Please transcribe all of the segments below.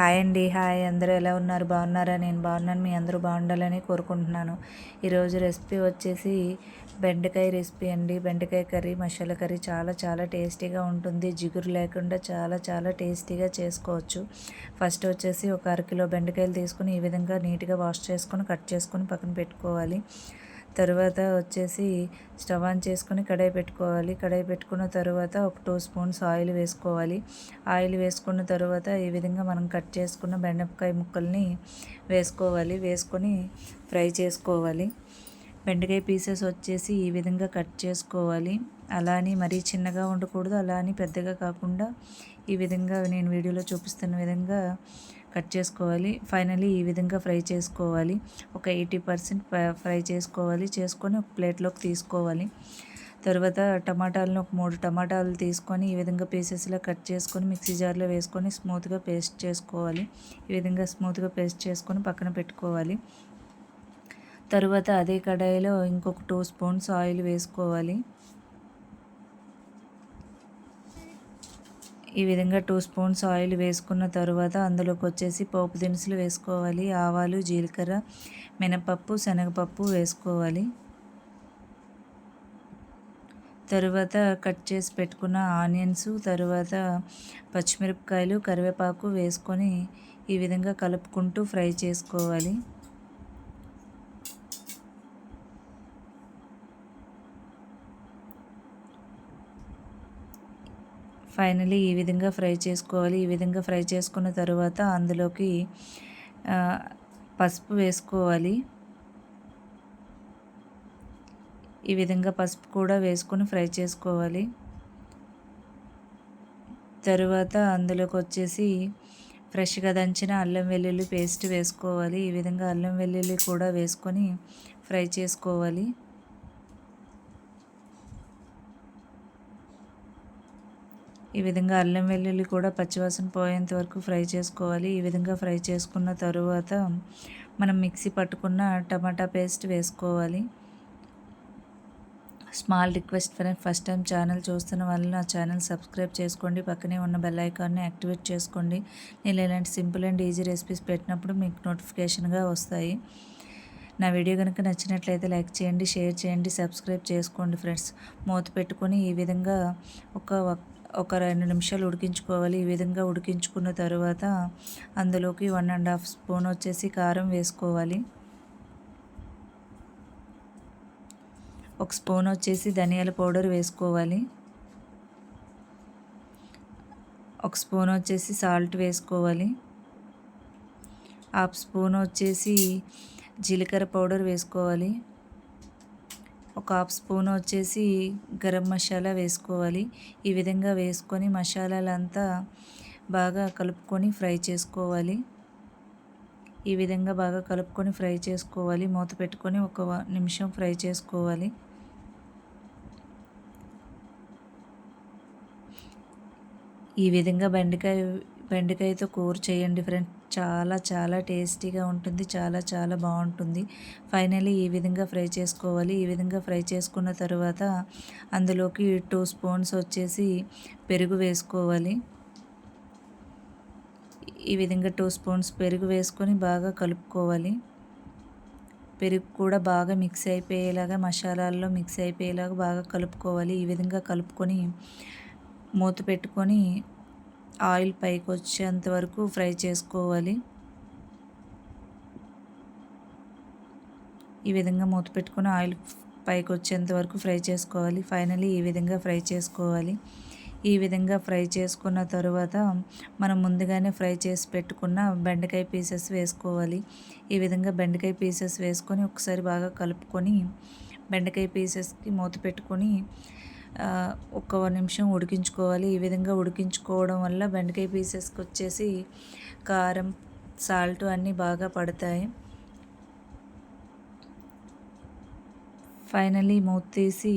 Hi అండి hi. అందరూ ఎలా ఉన్నారు? బాగున్నారా? నేను బాగున్నాను. మీ అందరూ బాగుండాలని కోరుకుంటున్నాను. ఈరోజు రెసిపీ వచ్చేసి బెండకాయ రెసిపీ అండి. బెండకాయ కర్రీ మసాలా కర్రీ చాలా చాలా టేస్టీగా ఉంటుంది. జిగురు లేకుండా చాలా చాలా టేస్టీగా చేసుకోవచ్చు. ఫస్ట్ వచ్చేసి ఒక అరకిలో బెండకాయలు తీసుకుని ఈ విధంగా నీట్గా వాష్ చేసుకొని కట్ చేసుకొని పక్కన పెట్టుకోవాలి. తర్వాత వచ్చేసి స్టవ్ ఆన్ చేసుకొని కడాయి పెట్టుకోవాలి. కడాయి పెట్టుకున్న తర్వాత ఒక టూ స్పూన్స్ ఆయిల్ వేసుకోవాలి. ఆయిల్ వేసుకున్న తర్వాత ఈ విధంగా మనం కట్ చేసుకున్న బెండకాయ ముక్కల్ని వేసుకోవాలి. వేసుకొని ఫ్రై చేసుకోవాలి. బెండకాయ పీసెస్ వచ్చేసి ఈ విధంగా కట్ చేసుకోవాలి. అలా అని మరీ చిన్నగా ఉండకూడదు. అలా అని పెద్దగా కాకుండా ఈ విధంగా నేను వీడియోలో చూపిస్తున్న విధంగా కట్ చేసుకోవాలి. ఫైనలీ ఈ విధంగా ఫ్రై చేసుకోవాలి. ఒక ఎయిటీ పర్సెంట్ ఫ్రై చేసుకోవాలి. చేసుకొని ఒక ప్లేట్లోకి తీసుకోవాలి. తర్వాత టమాటాలను ఒక మూడు టమాటాలు తీసుకొని ఈ విధంగా పీసెస్లో కట్ చేసుకొని మిక్సీ జార్లో వేసుకొని స్మూత్గా పేస్ట్ చేసుకోవాలి. ఈ విధంగా స్మూత్గా పేస్ట్ చేసుకొని పక్కన పెట్టుకోవాలి. తరువాత అదే కడాయిలో ఇంకొక టూ స్పూన్స్ ఆయిల్ వేసుకోవాలి. ఈ విధంగా టూ స్పూన్స్ ఆయిల్ వేసుకున్న తర్వాత అందులోకి వచ్చేసి పోపు దినుసులు వేసుకోవాలి. ఆవాలు జీలకర్ర మినపప్పు శనగపప్పు వేసుకోవాలి. తరువాత కట్ చేసి పెట్టుకున్న ఆనియన్స్ తరువాత పచ్చిమిరపకాయలు కరివేపాకు వేసుకొని ఈ విధంగా కలుపుకుంటూ ఫ్రై చేసుకోవాలి. ఫైనలీ ఈ విధంగా ఫ్రై చేసుకోవాలి. ఈ విధంగా ఫ్రై చేసుకున్న తర్వాత అందులోకి పసుపు వేసుకోవాలి. ఈ విధంగా పసుపు కూడా వేసుకొని ఫ్రై చేసుకోవాలి. తరువాత అందులోకి వచ్చేసి ఫ్రెష్గా దంచిన అల్లం వెల్లుల్లి పేస్ట్ వేసుకోవాలి. ఈ విధంగా అల్లం వెల్లుల్లి కూడా వేసుకొని ఫ్రై చేసుకోవాలి. ఈ విధంగా అల్లం వెల్లుల్లి కూడా పచ్చివాసన పోయేంత వరకు ఫ్రై చేసుకోవాలి. ఈ విధంగా ఫ్రై చేసుకున్న తరువాత మనం మిక్సీ పట్టుకున్న టమాటా పేస్ట్ వేసుకోవాలి. Small request friend first time channel చూస్తున్న వాళ్ళు నా ఛానల్ సబ్స్క్రైబ్ చేసుకోండి. పక్కనే ఉన్న బెల్ ఐకాన్ని యాక్టివేట్ చేసుకోండి. నేను ఇలాంటి సింపుల్ అండ్ ఈజీ రెసిపీస్ పెట్టినప్పుడు మీకు నోటిఫికేషన్గా వస్తాయి. నా వీడియో కనుక నచ్చినట్లయితే లైక్ చేయండి షేర్ చేయండి సబ్స్క్రైబ్ చేసుకోండి ఫ్రెండ్స్. మూత పెట్టుకొని ఈ విధంగా ఒక ఒక రెండు నిమిషాలు ఉడికించుకోవాలి. ఈ విధంగా ఉడికించుకున్న తర్వాత అందులోకి వన్ అండ్ హాఫ్ స్పూన్ వచ్చేసి కారం వేసుకోవాలి. ఒక స్పూన్ వచ్చేసి ధనియాల పౌడర్ వేసుకోవాలి. ఒక స్పూన్ వచ్చేసి సాల్ట్ వేసుకోవాలి. హాఫ్ స్పూన్ వచ్చేసి జీలకర్ర పౌడర్ వేసుకోవాలి. ఒక హాఫ్ స్పూన్ వచ్చేసి గరం మసాలా వేసుకోవాలి. ఈ విధంగా వేసుకొని మసాలాలంతా బాగా కలుపుకొని ఫ్రై చేసుకోవాలి. ఈ విధంగా బాగా కలుపుకొని ఫ్రై చేసుకోవాలి. మూత పెట్టుకొని ఒక నిమిషం ఫ్రై చేసుకోవాలి. ఈ విధంగా బెండకాయ బెండకాయతో కూర చేయండి ఫ్రెండ్స్. చాలా చాలా టేస్టీగా ఉంటుంది. చాలా చాలా బాగుంటుంది. ఫైనలీ ఈ విధంగా ఫ్రై చేసుకోవాలి. ఈ విధంగా ఫ్రై చేసుకున్న తర్వాత అందులోకి టూ స్పూన్స్ వచ్చేసి పెరుగు వేసుకోవాలి. ఈ విధంగా టూ స్పూన్స్ పెరుగు వేసుకొని బాగా కలుపుకోవాలి. పెరుగు కూడా బాగా మిక్స్ అయిపోయేలాగా మసాలాల్లో మిక్స్ అయిపోయేలాగా బాగా కలుపుకోవాలి. ఈ విధంగా కలుపుకొని మూత పెట్టుకొని ఆయిల్ పైకి వచ్చేంత వరకు ఫ్రై చేసుకోవాలి. ఈ విధంగా మూత పెట్టుకుని ఆయిల్ పైకి వచ్చేంత వరకు ఫ్రై చేసుకోవాలి. ఫైనలీ ఈ విధంగా ఫ్రై చేసుకోవాలి. ఈ విధంగా ఫ్రై చేసుకున్న తరువాత మనం ముందుగానే ఫ్రై చేసి పెట్టుకున్న బెండకాయ పీసెస్ వేసుకోవాలి. ఈ విధంగా బెండకాయ పీసెస్ వేసుకొని ఒకసారి బాగా కలుపుకొని బెండకాయ పీసెస్కి మూత పెట్టుకొని ఒక నిమిషం ఉడికించుకోవాలి. ఈ విధంగా ఉడికించుకోవడం వల్ల బెండకాయ పీసెస్కి వచ్చేసి కారం సాల్ట్ అన్నీ బాగా పడతాయి. ఫైనలీ మూత తీసి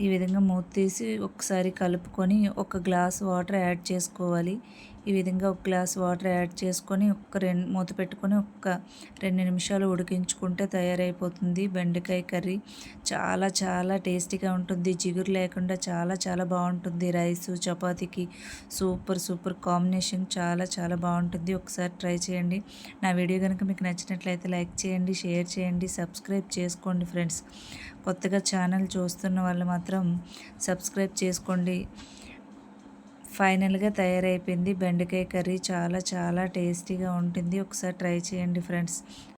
ఈ విధంగా మూత తీసి ఒకసారి కలుపుకొని ఒక గ్లాస్ వాటర్ యాడ్ చేసుకోవాలి. ఈ విధంగా ఒక గ్లాస్ వాటర్ యాడ్ చేసుకొని ఒక్క రెండు మూత పెట్టుకొని ఒక్క రెండు నిమిషాలు ఉడికించుకుంటే తయారైపోతుంది. బెండకాయ కర్రీ చాలా చాలా టేస్టీగా ఉంటుంది. జిగురు లేకుండా చాలా చాలా బాగుంటుంది. రైస్ చపాతీకి సూపర్ సూపర్ కాంబినేషన్ చాలా చాలా బాగుంటుంది. ఒకసారి ట్రై చేయండి. నా వీడియో కనుక మీకు నచ్చినట్లయితే లైక్ చేయండి షేర్ చేయండి సబ్స్క్రైబ్ చేసుకోండి ఫ్రెండ్స్. కొత్తగా ఛానల్ చూస్తున్న వాళ్ళు మాత్రం సబ్స్క్రైబ్ చేసుకోండి. ఫైనల్గా తయారైపోయింది. బెండకాయ కర్రీ చాలా చాలా టేస్టీగా ఉంటుంది. ఒకసారి ట్రై చేయండి ఫ్రెండ్స్.